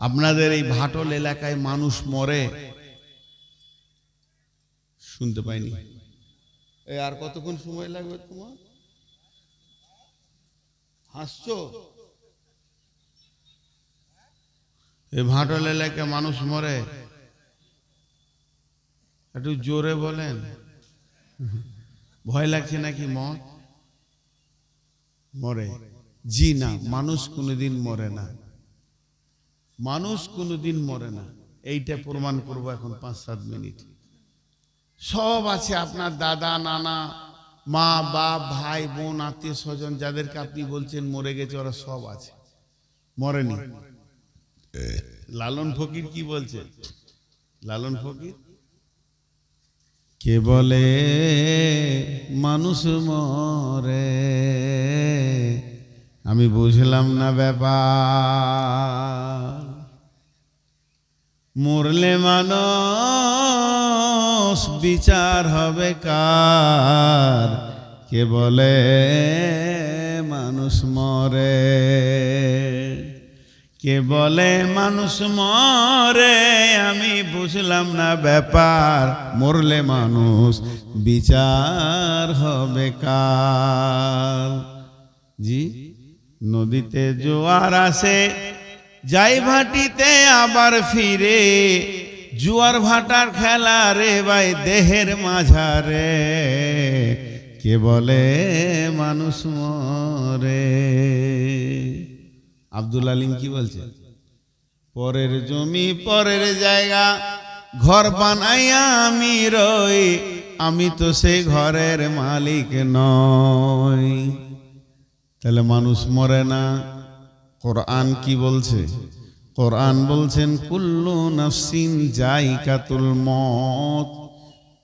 আপনাদের এই ভাটল এলাকায় মানুষ মরে। শুনতে পাইনি। আর কতক্ষণ সময় লাগবে তোমার? হাসছো? এই ভাটল এলাকায় মানুষ মরে। একটু জোরে বলেন। ভয় লাগছে নাকি মরে। জি না, মানুষ কোনোদিন মরে না। মানুষ কোনোদিন মরে না। এইটা প্রমাণ করব এখন পাঁচ সাত মিনিট। সব আছে আপনার দাদা, নানা, মা, বাপ, ভাই, বোন, আত্মীয় স্বজন, যাদেরকে আপনি বলছেন মরে গেছে, ওরা সব আছে। মরেনি। লালন ফকির কি বলছে? লালন ফকির? কে বলে মানুষ মরে? আমি বুঝলাম না ব্যাপার। মরলে মানুষ বিচার হবে কার? কে বলে মানুষ মরে? কে বলে মানুষ মরে? আমি বুঝলাম না ব্যাপার। মরলে মানুষ বিচার হবে কার? জি, নদীতে জোয়ার আসে যাই ভাটিতে আবার ফিরে, জুয়ার ভাটার খেলা রে ভাই দেহের মাঝারে। কে বলে মানুষ মরে? আব্দুল আলিম কি বলছে? পরের জমি, পরের জায়গা, ঘর বানাইয়া আমি রই, আমি তো সেই ঘরের মালিক নই। তাহলে মানুষ মরে না। কোরআন কি বলছে? কোরআন বলছেন, কুল্লু নাফসিন জাইকাতুল মত।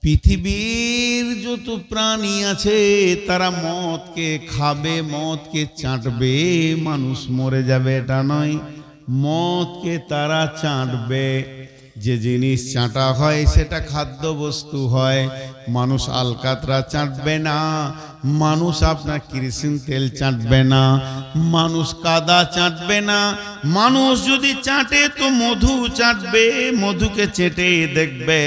পৃথিবীর যত প্রাণী আছে, তারা মদকে খাবে, মদকে চাটবে, মানুষ মরে যাবে, এটা নয়। মদকে তারা চাটবে। যে জিনিস চাটা হয়, সেটা খাদ্য বস্তু হয়। মানুষ আলকাতরা চাটবে না। মানুষ আপনার কিরসিন তেল চাটবে না। মানুষ কাদা চাটবে না। মানুষ যদি চাটে, তো মধু চাটবে, মধুকে চেটে দেখবে।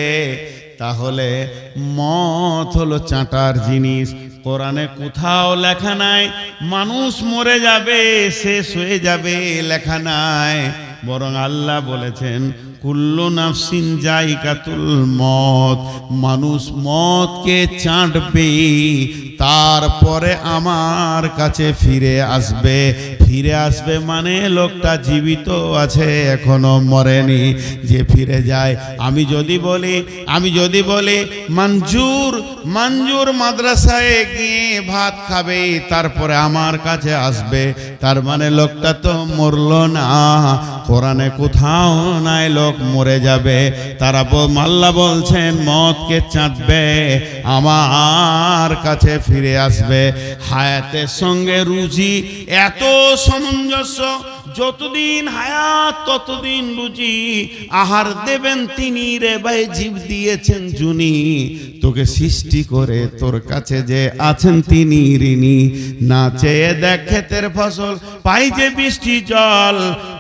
তাহলে মত হলো চাটার জিনিস। কোরআনে কোথাও লেখা নাই, মানুষ মরে যাবে, শেষ হয়ে যাবে লেখা নাই। বরং আল্লাহ বলেছেন কুল্লু নাফসিন জাইকাতুল মত, মানুষ মতকে চাটবে, তারপরে আমার কাছে ফিরে আসবে। ফিরে আসবে মানে লোকটা জীবিত আছে, এখনও মরেনি, যে ফিরে যায়। আমি যদি বলি, আমি যদি বলি, মঞ্জুর মঞ্জুর মাদ্রাসায় গিয়ে ভাত খাবে, তারপরে আমার কাছে আসবে। তার মানে লোকটা তো মরলো না। কোরআনে কোথাও নাই, লোক মরে যাবে। তারা মাল্লা বলছেন, মদকে চাঁদবে, আমার কাছে ফিরে আসবে। হায়াতের সঙ্গে রুজি এত সামঞ্জস্য, যতদিন হায়াত, ততদিন রুজি। আহার দেবেন তিনি রে ভাই, জীব দিয়েছেন জুনি। তোকে সৃষ্টি করে তোর কাছে যে আছেন তিনি ঋণী। না চেয়ে দেখ ক্ষেতের ফসল, পাই যে বৃষ্টি জল।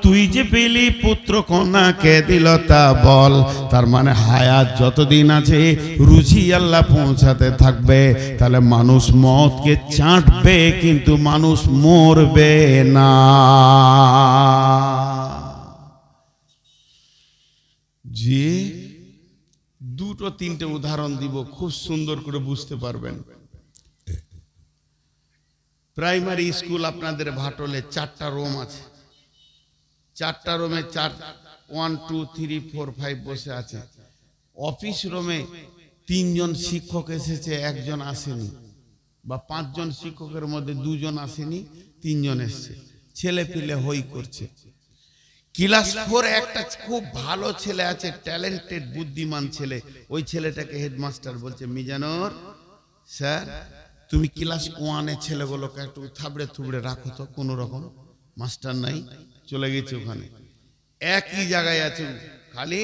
তুই যে পেলি পুত্র কন্যাকে দিল তা বল। তার মানে হায়াত যতদিন আছে রুচি আল্লাহ পৌঁছাতে থাকবে। তাহলে মানুষ মতকে চাটবে, কিন্তু মানুষ মরবে না। যে দুটো তিনটে উদাহরণ দিব, খুব সুন্দর করে বুঝতে পারবেন। প্রাইমারি স্কুল আপনাদের ভাটলে চারটা রুম আছে। চারটা রুমে চার one two three four five বসে আছে। অফিস রুমে তিনজন শিক্ষক এসেছে, একজন আসেনি। বা পাঁচজন শিক্ষকের মধ্যে দুজন আসেনি, তিনজন এসছে। ছেলে পিলে হই করছে। ক্লাস ফোর একটা খুব ভালো ছেলে আছে ট্যালেন্টেড বুদ্ধিমান ছেলে। ওই ছেলেটাকে হেডমাস্টার বলছে, মিজানোর, স্যার, তুমি ক্লাস ওয়ানে ছেলেগুলোকে একটু থাবড়ে থুবড়ে রাখো তো, কোনো রকম মাস্টার নাই। চলে গেছে ওখানে। একই জায়গায় আছে, খালি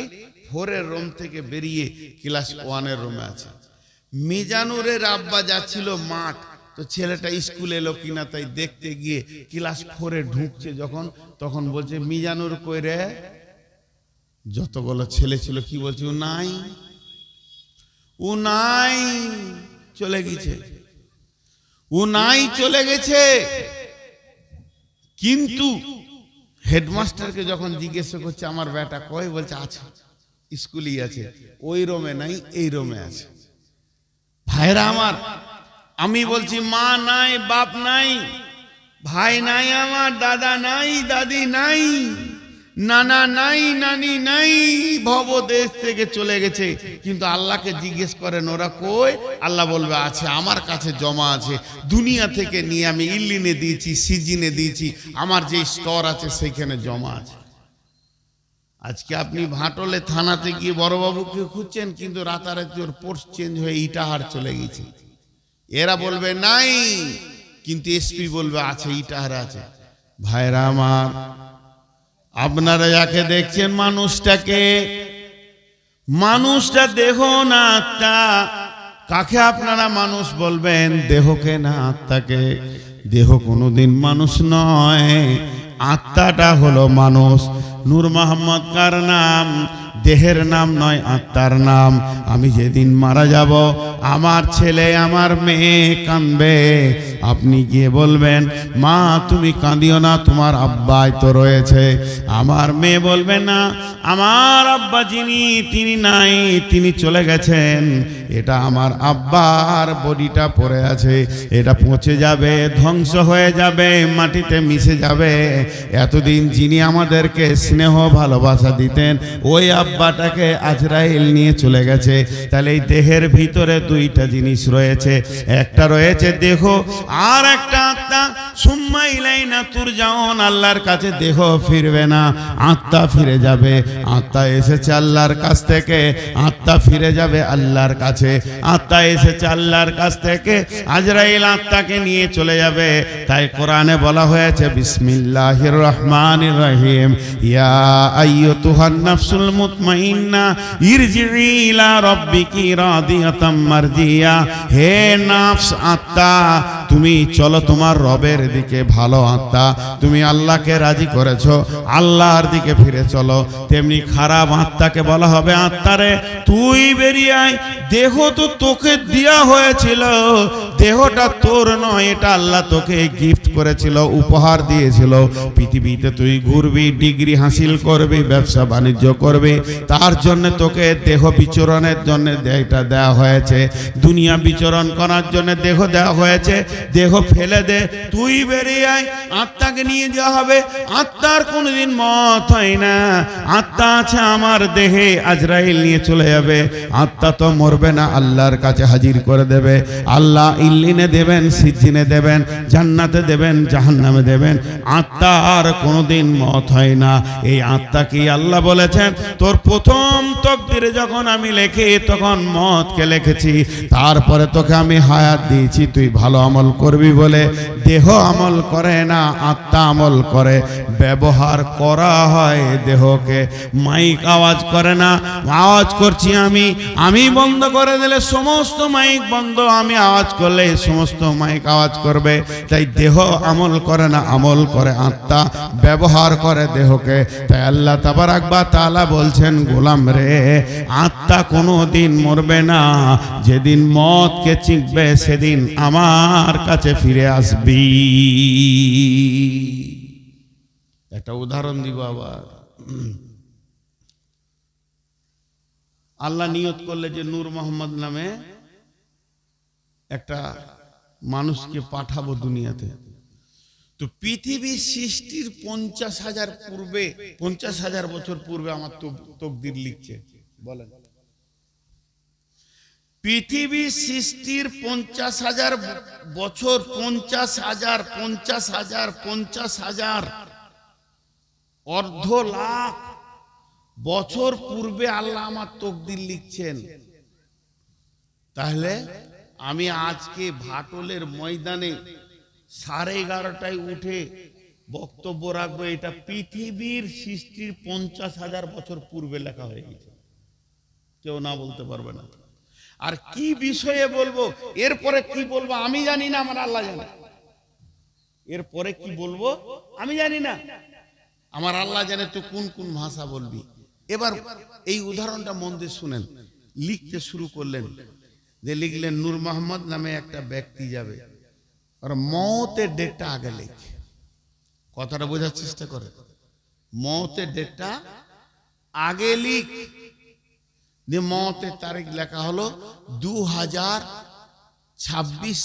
ফোরের রুম থেকে বেরিয়ে ক্লাস ওয়ানের রুমে আছে। মিজানুরের আব্বা যাচ্ছিল মাঠ, তো ছেলেটা স্কুল এলো কিনা তাই দেখতে গিয়ে ক্লাস ফোরে ঢুকছে যখন, তখন বলছে, মিজানুর কই রে? যতগুলো ছেলে ছিল, কি বলছে? ও নাই। ও নাই চলে গেছে। ও নাই চলে গেছে। কিন্তু হেডমাস্টারকে যখন জিজ্ঞেস করছে, আমার বেটা কয়? বলছে, আছে, স্কুলই আছে, ওই রোমে নাই, এই রোমে আছে। ভাইরা আমার, আমি বলছি, মা নাই, বাপ নাই, ভাই নাই আমার, দাদা নাই, দাদি নাই। নানা নাই, নানি নাই, ভব দেশ থেকে চলে গেছে। কিন্তু আল্লাহকে জিজ্ঞেস করেন, ওরা কই? আল্লাহ বলবে, আছে, আমার কাছে জমা আছে। দুনিয়া থেকে নিয়ে আমি ইল্লিনে দিয়েছি, সিজিনে দিয়েছি। আমার যে স্তর আছে, সেইখানে জমা আছে। আজকে আপনি ভাটলে থানাতে গিয়ে বড়বাবুকে খুঁজছেন, কিন্তু রাতারাতি ওর পোস্ট চেঞ্জ হয়ে ইটাহার চলে গেছে। এরা বলবে, নাই। কিন্তু এসপি বলবে, আছে ইটাহার আছে। ভাইরা আমার আপনারা যাকে দেখছেন মানুষটাকে। মানুষটা দেহ না আত্মা। কাকে আপনারা মানুষ বলবেন? দেহকে না আত্মাকে। দেহ কোনোদিন মানুষ নয়। আত্মাটা হলো মানুষ। নূর মোহাম্মদ কার নাম? দেহের নাম নয়, আত্মার নাম। আমি যেদিন মারা যাব, আমার ছেলে, আমার মেয়ে কাঁদবে। আপনি গিয়ে বলবেন, মা, তুমি কাঁদিও না, তোমার আব্বাই তো রয়েছে। আমার মেয়ে বলবে, না, আমার আব্বা যিনি, তিনি নাই, তিনি চলে গেছেন। এটা আমার আব্বার বডিটা পড়ে আছে। এটা পচে যাবে, ধ্বংস হয়ে যাবে, মাটিতে মিশে যাবে। এতদিন যিনি আমাদেরকে স্নেহ, ভালোবাসা দিতেন, ওই আব্বাটাকে আজরাইল নিয়ে চলে গেছে। তাহলে এই দেহের ভিতরে দুইটা জিনিস রয়েছে। একটা রয়েছে দেহ, আর একটা আত্মা। সুম্মা ইলাইনা তুর যাওন আল্লাহর কাছে দেহ ফিরবে না, আত্মা ফিরে যাবে। আত্মা কাছ থেকে, আত্মা ফিরে যাবে আল্লাহর কাছে। আত্মা কাছ থেকে, আজরাইল আত্মাকে নিয়ে চলে যাবে। তাই কোরআনে বলা হয়েছে, বিসমিল্লাহির রহমানির রহিম। ইয়া মারজিয়া। হে নাফস আত্মা, তুমি চলো তোমার রবের দিকে ভালো আত্মা তুমি আল্লাহকে রাজি করেছ, আল্লাহর দিকে ফিরে চলো। তেমনি খারাপ আত্মাকে বলা হবে, আত্মারে, তুই বেরিয়ে আয়। দেহ তো তোকে দেয়া হয়েছিল, দেহটা তোর নয়, এটা আল্লাহ তোকে গিফট করেছিল, উপহার দিয়েছিল। পৃথিবীতে তুই ঘুরবি, ডিগ্রি হাসিল করবি, ব্যবসা বাণিজ্য করবি, তার জন্য তোকে দেহ বিচরণের জন্য দেহটা দেওয়া হয়েছে। দুনিয়া বিচরণ করার জন্য দেহ দেওয়া হয়েছে। দেহ ফেলে দে, তুই বেরিয়ে আয় আত্মাকে নিয়ে যাওয়া হবে। আত্মার কোনোদিন মত হয় না। আত্মা আছে আমার দেহে, আজরাইল নিয়ে চলে যাবে। আত্মা তো মরবে না, আল্লাহর কাছে হাজির করে দেবে। আল্লাহ ইল্লিনে দেবেন সিজিনে দেবেন, জান্নাতে দেবেন, জাহান্নামে দেবেন। আত্মা আর কোনোদিন মত হয় না। এই আত্মা কি আল্লাহ বলেছেন? তোর প্রথম তকদিরে যখন আমি লেখি, তখন মতকে লিখেছি। তারপরে তোকে আমি হায়াত দিয়েছি, তুই ভালো আমল করবি বলে। দেহ আমল করে না আত্মা আমল করে। ব্যবহার করা হয় দেহকে। মাইক আওয়াজ করে না, আওয়াজ করছি আমি আমি বন্ধ করে দিলে সমস্ত মাইক বন্ধ, আমি আওয়াজ করলে সমস্ত মাইক আওয়াজ করবে। তাই দেহ আমল করে না, আমল করে আত্মা, ব্যবহার করে দেহকে। তাই আল্লাহ তাবার আকবা তালা বলছেন, গোলাম রে, আত্মা কোনো দিন মরবে না, যেদিন মতকে চিনবে সেদিন আমার কাছে ফিরে আসবি। একটা উদাহরণ দিব আবার। আল্লাহ নিয়ত করলে যে নূর মোহাম্মদ নামে একটা মানুষকে পাঠাবো দুনিয়াতে। তো পৃথিবীর সৃষ্টির পঞ্চাশ হাজার পূর্বে, পঞ্চাশ হাজার বছর পূর্বে আমার তকদির লিখছে। বলেন। পৃথিবীর সৃষ্টির পঞ্চাশ হাজার বছর, পঞ্চাশ হাজার পঞ্চাশ হাজার পঞ্চাশ হাজার অর্ধ লাখ বছর পূর্বে আল্লাহ আমার তকদির লিখছেন। তাহলে আমি আজকে ভাটলের ময়দানে সাড়ে এগারোটায় উঠে বক্তব্য রাখব, এটা পৃথিবীর সৃষ্টির পঞ্চাশ হাজার বছর পূর্বে লেখা হয়ে গেছে। কেউ না বলতে পারবে না। আর কি বিষয়ে বলব? এরপরে কি বলব? আমি জানি না, আমার আল্লাহ জানে। এরপরে কি বলব? আমি জানি না। আমার আল্লাহ জানে তো কোন কোন ভাষা বলবি। এবার এই উদাহরণটা মন দিয়ে শুনেন। লিখতে শুরু করলেন। যে লিখলেন, নূর মোহাম্মদ নামে একটা ব্যক্তি যাবে। আর মতের ডেটটা আগে লেখে। কথাটা বোঝার চেষ্টা করে। মতের ডেটটা আগে লিখ। যে মতের তারিখ লেখা হলো দু হাজার ছাব্বিশ